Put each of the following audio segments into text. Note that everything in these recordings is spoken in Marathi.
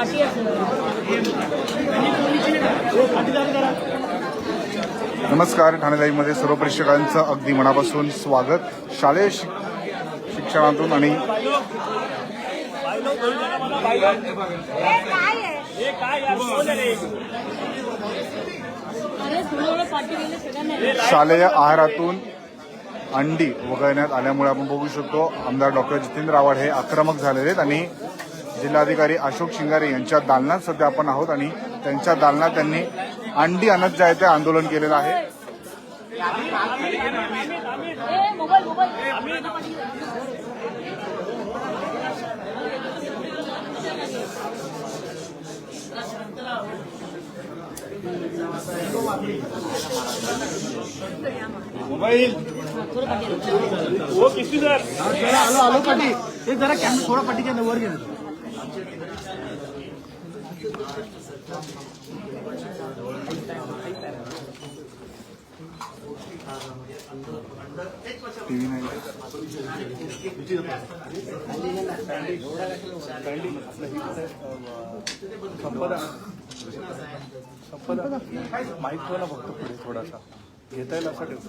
पाठी असेल नमस्कार ठाणे लाईव्हमध्ये सर्व प्रेक्षकांचं अगदी मनापासून स्वागत. शालेय शिक- शिक्षणातून आणि शालेय आहारातून अंडी वगळण्यात आल्यामुळे आपण बघू शकतो. आमदार डॉक्टर जितेंद्र आव्हाड हे आक्रमक झालेले आहेत आणि जिल्हाधिकारी अशोक शिंगारे यांच्या दालनात सध्या आपण आहोत आणि त्यांच्या दालनात त्यांनी अंडी आणत जे आहे ते आंदोलन केलेलं आहे. मोबाईल. मोबाईल आलो आलो पाठी एक जरा कॅमेरा थोडा पाठीच्या वर घे संपदा संपदा माईक ठेवला फक्त पुढे थोडासा घेता येईल असा ठेवतो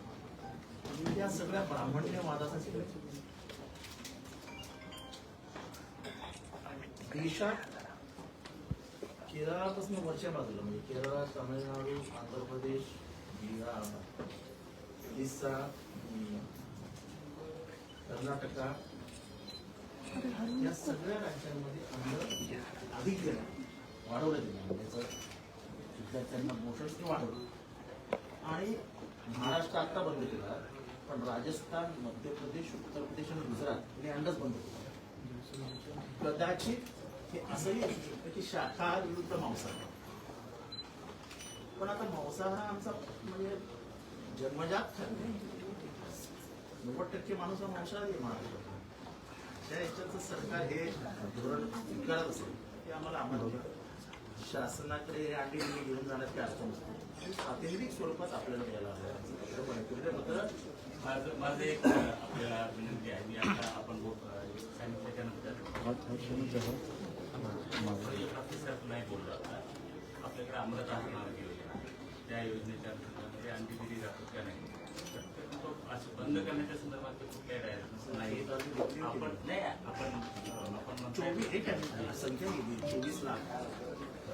ते. या सगळ्या ब्राह्मण्यवादाचा देशात केरळापासून वरच्या बाजूला म्हणजे केरळ तामिळनाडू आंध्र प्रदेश बिहार ओडिसा कर्नाटका या सगळ्या राज्यांमध्ये अन्न अधिक देणं वाढवलं गेलं त्याचं म्हणजे विद्यार्थ्यांना पोषण वाढवलं आणि महाराष्ट्र आता बंद केला पण राजस्थान मध्य प्रदेश उत्तर प्रदेश आणि गुजरात हे अंडच बंद केला कदाचित हे असंही असू शकतं की शाखा विरुद्ध मांसाहार. पण आता मांसाहार हा आमचा म्हणजे जन्मजात ठरले नव्वद टक्के माणूस हा मांसाहारी आहे महाराष्ट्रात. त्या याच्याचं सरकार हे धोरण स्वीकारत असेल ते आम्हाला आम्हाला शासनाकडे आधी अंडी घेऊन जाण्यात काय अर्थ नसतो स्वरूपात आपल्याला द्यायला हवं पत्र माझं माझं एक आपल्याला विनंती आहे. मी आता आपण बोट- अ, सांगितल्याच्यानंतर ऑफिसर नाही बोललो आता. आपल्याकडे अमृत आहार योजना त्या योजनेच्या अंतर्गत आणखी दिली जातात का नाही? तो असं बंद करण्याच्या संदर्भात ते कुठल्याही डायरेक्शन नाही. आपण नाही आपण आपण चोवीस संख्या चोवीस लाख.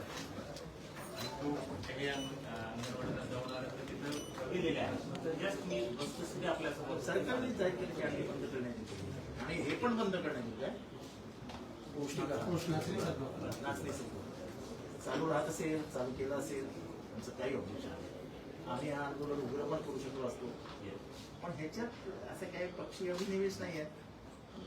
तो कुठल्याही अंगणवाडीला जाऊन आलं तर तिथं दिलेले आहे तर जस्ट मी वस्तुस्थिती आपल्यासमोर सरकारनेच जाहीर बंद करण्यात आणि हे पण बंद करण्यात येईल काय नाचणी चालू राहत असेल चालू केलं असेल आमचं काही ऑब्जेक्शन आम्ही हा आंदोलन उग्र पण करू शकलो असतो पण ह्याच्यात असे काही पक्षी अभिनिवेश नाही आहे.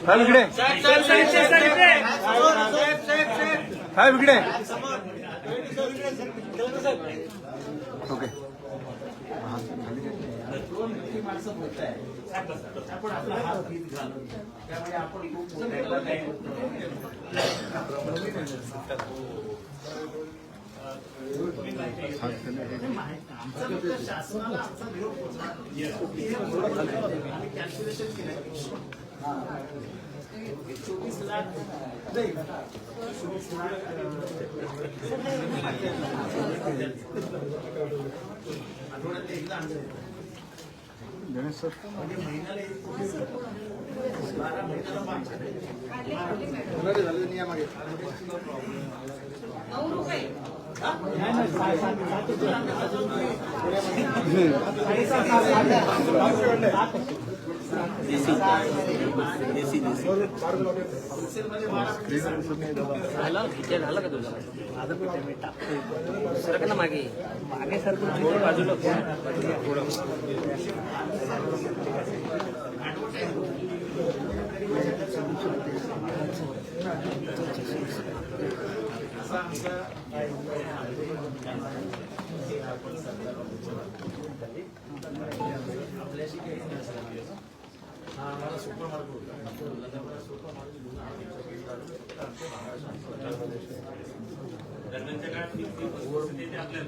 साहेब इकडे साहेब इकडे ओके. आपण आपला हात घालून त्यामुळे आपण खूप चोवीस लाख नाही चोवीस लाख एकदा गणेश सर महिन्याला एक कोटी बारा महिन्याला पाच नऊ रुपये. झालं झालं का तुझं माझं पिठं सरक ना मागे मागे बाजूला थोडं आपल्याशी काही नाही. हा आम्हाला सुपर मार्क होता त्यामुळे सुपर मार्क घेऊन दरम्यानच्या काळात ती ती परिस्थिती आहे ती आपल्या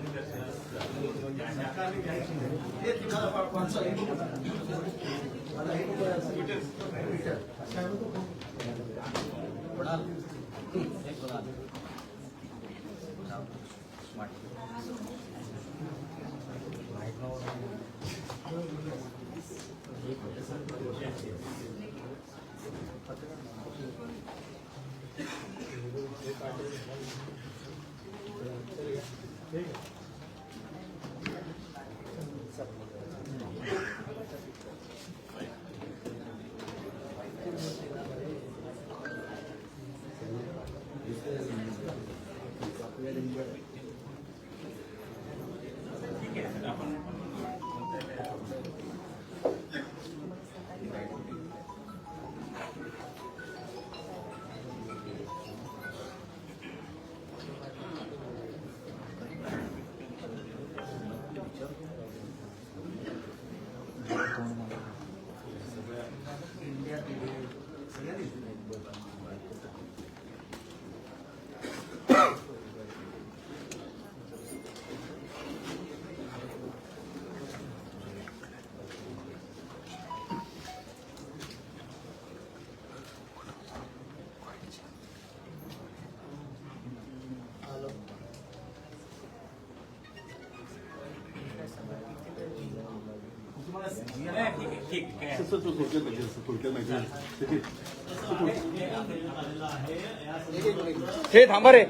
हे थांबा रे.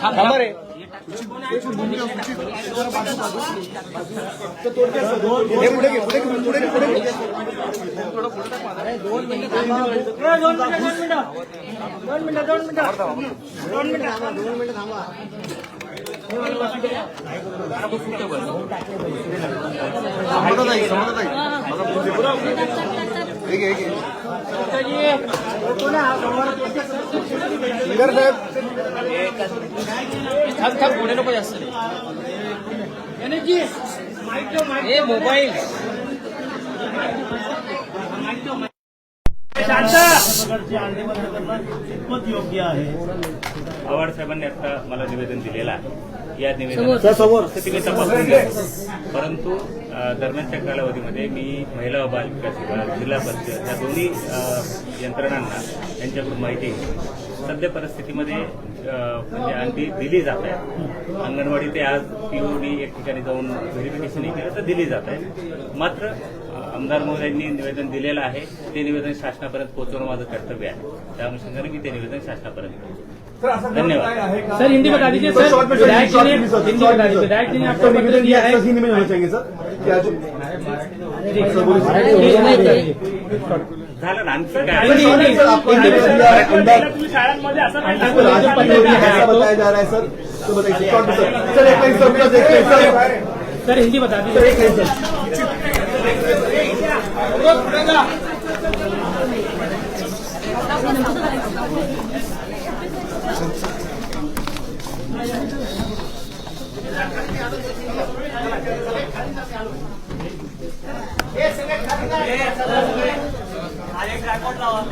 थांबा रे. हे पुढे घे पुढे घे पुढे घे पुढे घे. सिंगर थांब थांब पुढे नको जास्त हे मोबाईल कितपत योग्य आहे? पवार साहेबांनी आता मला निवेदन दिलेलं आहे. या तपासून घेतो परंतु दरम्यानच्या कालावधीमध्ये मी महिला व बाल विकास विभाग जिल्हा परिषद या दोन्ही यंत्रणांना यांच्याकडून माहिती. सध्या परिस्थितीमध्ये म्हणजे अंडी दिली जात आहे. अंगणवाडी ते आज पीओनी एक ठिकाणी जाऊन व्हेरिफिकेशनही केलं तर दिली जात आहे. मात्र आमदार महोदयांनी निवेदन दिलेलं आहे. ते निवेदन शासनापर्यंत पोहोचवणं माझं कर्तव्य आहे. त्या अनुषंगाने मी ते निवेदन शासनापर्यंत. धन्यवाद. सर हिंदी बता दीजिए सर डायरेक्ट ने हिंदी बता दीजिए डायरेक्ट ने आपको पत्र दिया है हिंदी में होना चाहिए सर क्या जो झालं ना आणखी हिंदी, काय हिंदी, आपको हिंदी में सर, आपको राजनीति में भी ऐसा बताया जा रहा है। सर तो बताइए शॉर्ट में सर सर एक लाइन सर प्लीज एक लाइन सर सर हिंदी बता सर दीजिए एक लाइन सर एक ट्रायपॉड लावा الله